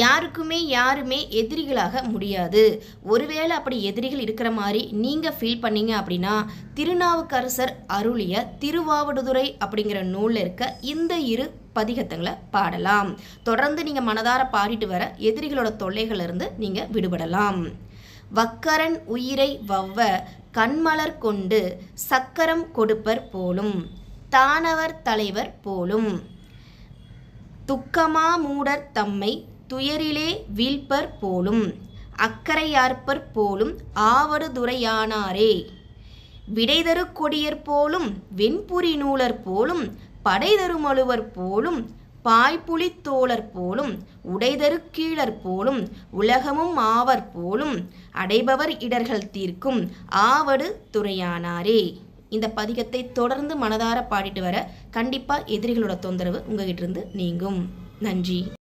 யாருக்குமே யாருமே எதிரிகளாக முடியாது. ஒருவேளை அப்படி எதிரிகள் இருக்கிற மாதிரி நீங்கள் ஃபீல் பண்ணீங்க அப்படின்னா திருநாவுக்கரசர் அருளிய திருவாவடுதுறை அப்படிங்கிற நூலில் இருக்க இந்த இரு பதிகத்தங்களை பாடலாம். தொடர்ந்து நீங்கள் மனதார பாடிட்டு வர எதிரிகளோட தொல்லைகளிலிருந்து நீங்கள் விடுபடலாம். வக்கரன் உயிரை வவ்வ கண்மலர் கொண்டு சக்கரம் கொடுப்பர் போலும் தானவர் தலைவர் போலும் துக்கமா மூடர் தம்மை துயரிலே வீழ்ப்பர் போலும் அக்கறையார்ப்பர் போலும் ஆவடுதுறையானாரே விடைதரு கொடியர் போலும் வெண்புரி நூலர் போலும் படைதரு மழுவர் போலும் பாய்ப்புலித் தோழர் போலும் உடைதரு கீழர் போலும் உலகமும் ஆவர் போலும் அடைபவர் இடர்கள் தீர்க்கும் ஆவடு துறையானாரே. இந்த பதிகத்தை தொடர்ந்து மனதார பாடிட்டு வர கண்டிப்பாக எதிரிகளோட தொந்தரவு உங்ககிட்ட இருந்து நீங்கும். நன்றி.